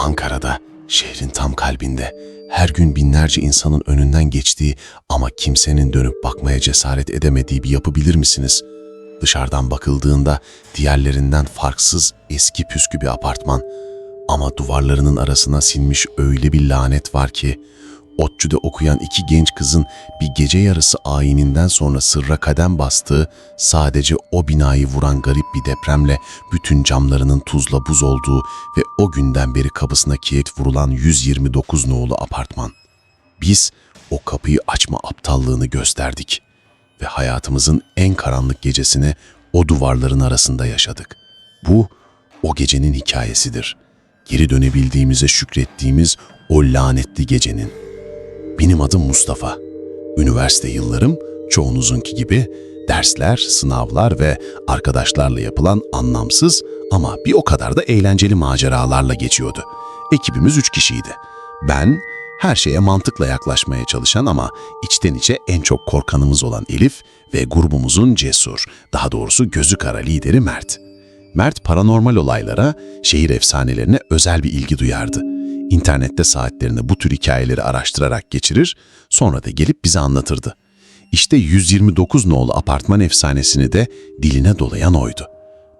Ankara'da, şehrin tam kalbinde, her gün binlerce insanın önünden geçtiği ama kimsenin dönüp bakmaya cesaret edemediği bir yapı bilir misiniz? Dışarıdan bakıldığında diğerlerinden farksız eski püskü bir apartman ama duvarlarının arasına sinmiş öyle bir lanet var ki ODTÜ'de okuyan iki genç kızın bir gece yarısı ayininden sonra sırra kadem bastığı, sadece o binayı vuran garip bir depremle bütün camlarının tuzla buz olduğu ve o günden beri kapısına kilit vurulan 129 nolu apartman. Biz o kapıyı açma aptallığını gösterdik ve hayatımızın en karanlık gecesini o duvarların arasında yaşadık. Bu, o gecenin hikayesidir. Geri dönebildiğimize şükrettiğimiz o lanetli gecenin. Benim adım Mustafa. Üniversite yıllarım çoğunuzunki gibi dersler, sınavlar ve arkadaşlarla yapılan anlamsız ama bir o kadar da eğlenceli maceralarla geçiyordu. Ekibimiz üç kişiydi. Ben, her şeye mantıkla yaklaşmaya çalışan ama içten içe en çok korkanımız olan Elif ve grubumuzun cesur, daha doğrusu gözü kara lideri Mert. Mert paranormal olaylara, şehir efsanelerine özel bir ilgi duyardı. İnternette saatlerini bu tür hikayeleri araştırarak geçirir, sonra da gelip bize anlatırdı. İşte 129 nolu apartman efsanesini de diline dolayan oydu.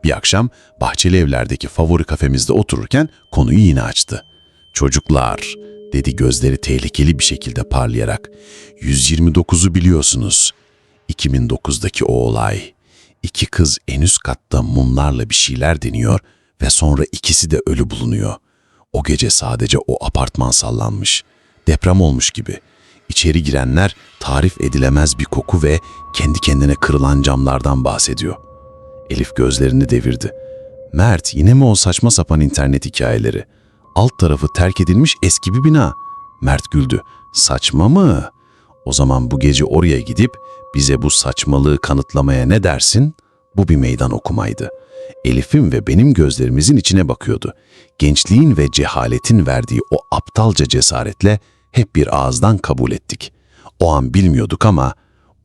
Bir akşam Bahçeli Evler'deki favori kafemizde otururken konuyu yine açtı. Çocuklar, dedi gözleri tehlikeli bir şekilde parlayarak. 129'u biliyorsunuz. 2009'daki o olay. İki kız en üst katta mumlarla bir şeyler deniyor ve sonra ikisi de ölü bulunuyor. O gece sadece o apartman sallanmış. Deprem olmuş gibi. İçeri girenler tarif edilemez bir koku ve kendi kendine kırılan camlardan bahsediyor. Elif gözlerini devirdi. Mert yine mi o saçma sapan internet hikayeleri? Alt tarafı terk edilmiş eski bir bina. Mert güldü. Saçma mı? O zaman bu gece oraya gidip bize bu saçmalığı kanıtlamaya ne dersin? Bu bir meydan okumaydı. Elif'in ve benim gözlerimizin içine bakıyordu. Gençliğin ve cehaletin verdiği o aptalca cesaretle hep bir ağızdan kabul ettik. O an bilmiyorduk ama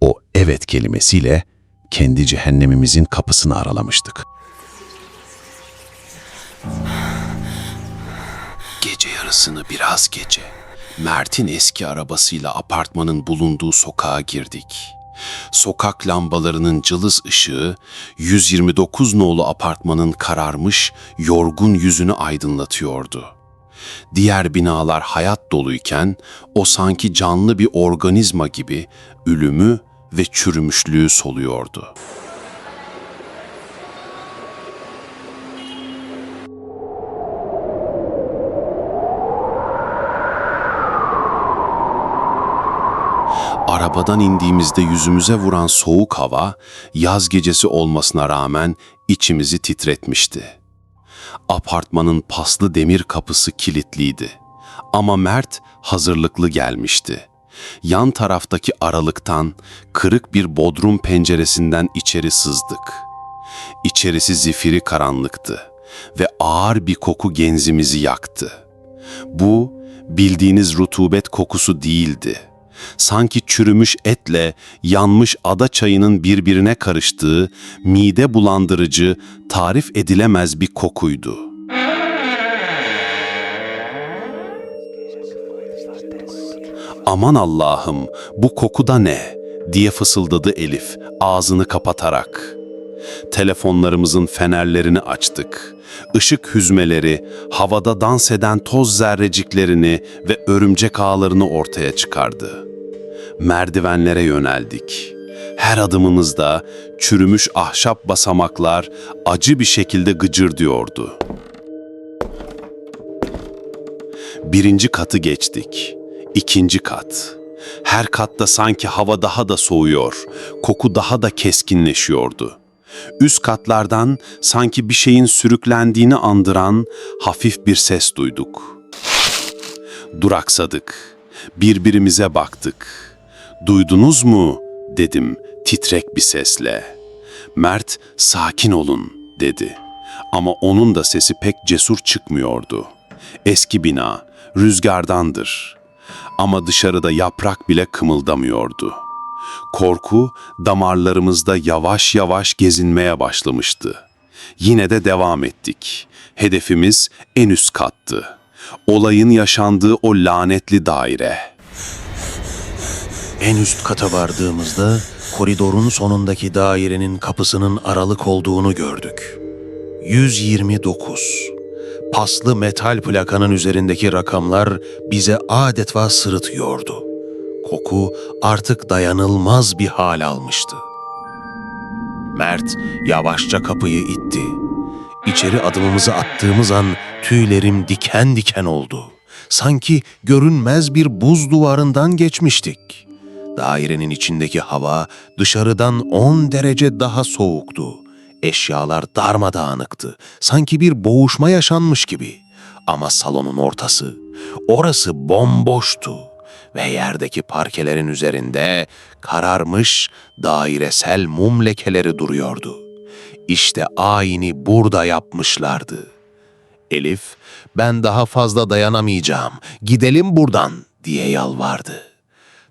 o evet kelimesiyle kendi cehennemimizin kapısını aralamıştık. Gece yarısını biraz gece. Mert'in eski arabasıyla apartmanın bulunduğu sokağa girdik. Sokak lambalarının cılız ışığı 129 nolu apartmanın kararmış, yorgun yüzünü aydınlatıyordu. Diğer binalar hayat doluyken o sanki canlı bir organizma gibi ölümü ve çürümüşlüğü soluyordu. Arabadan indiğimizde yüzümüze vuran soğuk hava, yaz gecesi olmasına rağmen içimizi titretmişti. Apartmanın paslı demir kapısı kilitliydi. Ama Mert hazırlıklı gelmişti. Yan taraftaki aralıktan, kırık bir bodrum penceresinden içeri sızdık. İçerisi zifiri karanlıktı ve ağır bir koku genzimizi yaktı. Bu, bildiğiniz rutubet kokusu değildi sanki çürümüş etle yanmış ada çayının birbirine karıştığı, mide bulandırıcı, tarif edilemez bir kokuydu. Aman Allah'ım bu koku da ne? diye fısıldadı Elif ağzını kapatarak. Telefonlarımızın fenerlerini açtık. Işık hüzmeleri, havada dans eden toz zerreciklerini ve örümcek ağlarını ortaya çıkardı. Merdivenlere yöneldik. Her adımımızda çürümüş ahşap basamaklar acı bir şekilde gıcırdıyordu. Birinci katı geçtik. İkinci kat. Her katta sanki hava daha da soğuyor, koku daha da keskinleşiyordu. Üst katlardan sanki bir şeyin sürüklendiğini andıran hafif bir ses duyduk. Duraksadık. Birbirimize baktık. Duydunuz mu? dedim titrek bir sesle. Mert sakin olun dedi. Ama onun da sesi pek cesur çıkmıyordu. Eski bina, rüzgardandır. Ama dışarıda yaprak bile kımıldamıyordu. Korku damarlarımızda yavaş yavaş gezinmeye başlamıştı. Yine de devam ettik. Hedefimiz en üst kattı. Olayın yaşandığı o lanetli daire. En üst kata vardığımızda koridorun sonundaki dairenin kapısının aralık olduğunu gördük. 129. Paslı metal plakanın üzerindeki rakamlar bize adeta sırıtıyordu. Koku artık dayanılmaz bir hal almıştı. Mert yavaşça kapıyı itti. İçeri adımımızı attığımız an tüylerim diken diken oldu. Sanki görünmez bir buz duvarından geçmiştik. Dairenin içindeki hava dışarıdan 10 derece daha soğuktu. Eşyalar darmadağınıktı. Sanki bir boğuşma yaşanmış gibi. Ama salonun ortası, orası bomboştu ve yerdeki parkelerin üzerinde kararmış dairesel mum lekeleri duruyordu. İşte ayini burada yapmışlardı. Elif, ben daha fazla dayanamayacağım, gidelim buradan diye yalvardı.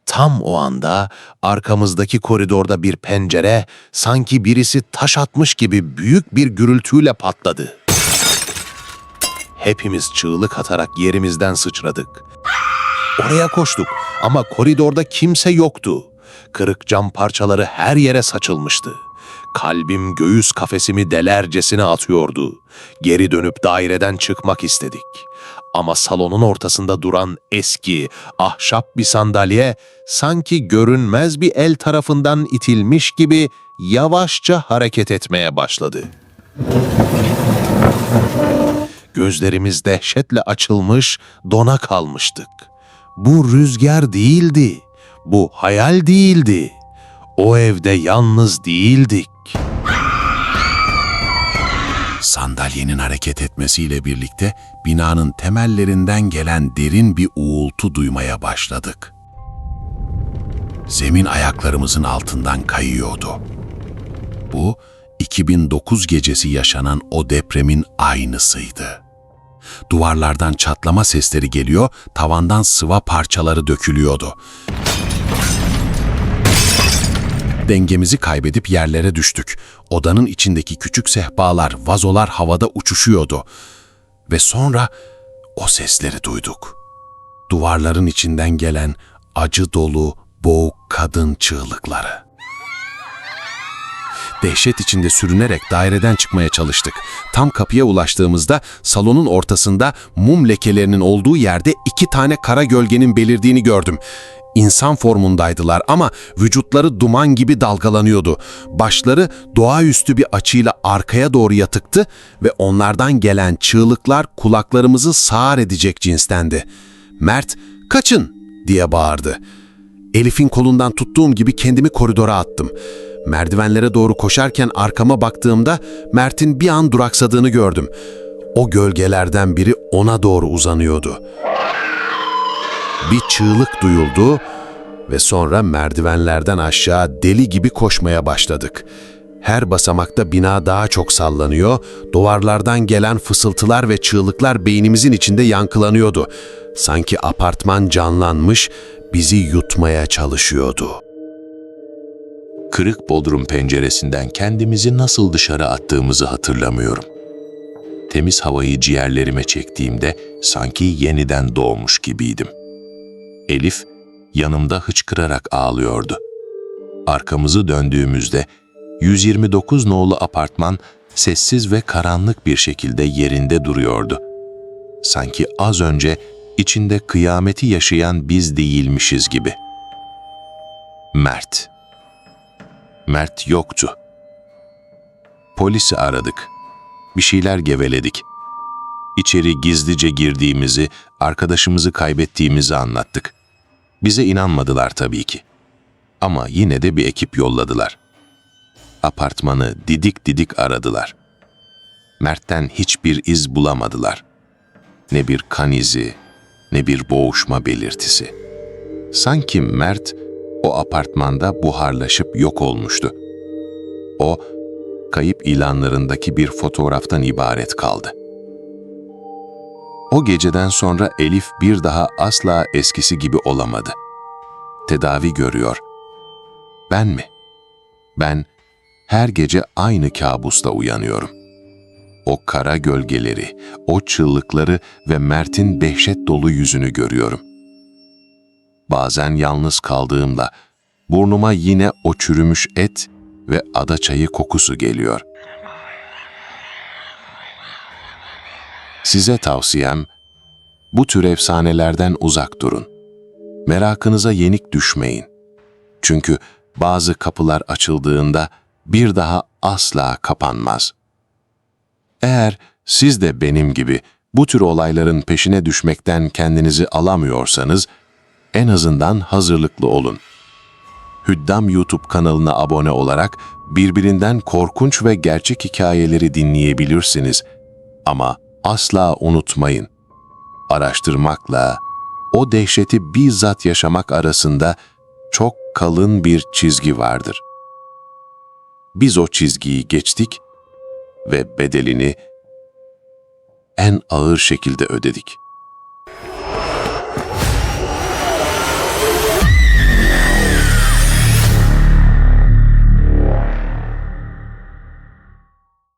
Tam o anda arkamızdaki koridorda bir pencere sanki birisi taş atmış gibi büyük bir gürültüyle patladı. Hepimiz çığlık atarak yerimizden sıçradık. Oraya koştuk ama koridorda kimse yoktu. Kırık cam parçaları her yere saçılmıştı. Kalbim göğüs kafesimi delercesine atıyordu. Geri dönüp daireden çıkmak istedik. Ama salonun ortasında duran eski, ahşap bir sandalye sanki görünmez bir el tarafından itilmiş gibi yavaşça hareket etmeye başladı. Gözlerimiz dehşetle açılmış, dona kalmıştık. Bu rüzgar değildi. Bu hayal değildi. O evde yalnız değildik. Sandalyenin hareket etmesiyle birlikte binanın temellerinden gelen derin bir uğultu duymaya başladık. Zemin ayaklarımızın altından kayıyordu. Bu 2009 gecesi yaşanan o depremin aynısıydı. Duvarlardan çatlama sesleri geliyor, tavandan sıva parçaları dökülüyordu. Dengemizi kaybedip yerlere düştük. Odanın içindeki küçük sehpalar, vazolar havada uçuşuyordu. Ve sonra o sesleri duyduk. Duvarların içinden gelen acı dolu, boğuk kadın çığlıkları. Dehşet içinde sürünerek daireden çıkmaya çalıştık. Tam kapıya ulaştığımızda salonun ortasında mum lekelerinin olduğu yerde iki tane kara gölgenin belirdiğini gördüm. İnsan formundaydılar ama vücutları duman gibi dalgalanıyordu. Başları doğaüstü bir açıyla arkaya doğru yatıktı ve onlardan gelen çığlıklar kulaklarımızı sağır edecek cinstendi. Mert, kaçın diye bağırdı. Elif'in kolundan tuttuğum gibi kendimi koridora attım. Merdivenlere doğru koşarken arkama baktığımda Mert'in bir an duraksadığını gördüm. O gölgelerden biri ona doğru uzanıyordu. Bir çığlık duyuldu ve sonra merdivenlerden aşağı deli gibi koşmaya başladık. Her basamakta bina daha çok sallanıyor, duvarlardan gelen fısıltılar ve çığlıklar beynimizin içinde yankılanıyordu. Sanki apartman canlanmış, bizi yutmaya çalışıyordu. Kırık bodrum penceresinden kendimizi nasıl dışarı attığımızı hatırlamıyorum. Temiz havayı ciğerlerime çektiğimde sanki yeniden doğmuş gibiydim. Elif yanımda hıçkırarak ağlıyordu. Arkamızı döndüğümüzde 129 nolu apartman sessiz ve karanlık bir şekilde yerinde duruyordu. Sanki az önce içinde kıyameti yaşayan biz değilmişiz gibi. Mert Mert yoktu. Polisi aradık. Bir şeyler geveledik. İçeri gizlice girdiğimizi, arkadaşımızı kaybettiğimizi anlattık. Bize inanmadılar tabii ki. Ama yine de bir ekip yolladılar. Apartmanı didik didik aradılar. Mert'ten hiçbir iz bulamadılar. Ne bir kan izi, ne bir boğuşma belirtisi. Sanki Mert o apartmanda buharlaşıp yok olmuştu. O, kayıp ilanlarındaki bir fotoğraftan ibaret kaldı. O geceden sonra Elif bir daha asla eskisi gibi olamadı. Tedavi görüyor. Ben mi? Ben her gece aynı kabusta uyanıyorum. O kara gölgeleri, o çığlıkları ve Mert'in dehşet dolu yüzünü görüyorum. Bazen yalnız kaldığımda burnuma yine o çürümüş et ve ada çayı kokusu geliyor. Size tavsiyem, bu tür efsanelerden uzak durun. Merakınıza yenik düşmeyin. Çünkü bazı kapılar açıldığında bir daha asla kapanmaz. Eğer siz de benim gibi bu tür olayların peşine düşmekten kendinizi alamıyorsanız, en azından hazırlıklı olun. Hüddam YouTube kanalına abone olarak birbirinden korkunç ve gerçek hikayeleri dinleyebilirsiniz. Ama asla unutmayın, araştırmakla o dehşeti bizzat yaşamak arasında çok kalın bir çizgi vardır. Biz o çizgiyi geçtik ve bedelini en ağır şekilde ödedik.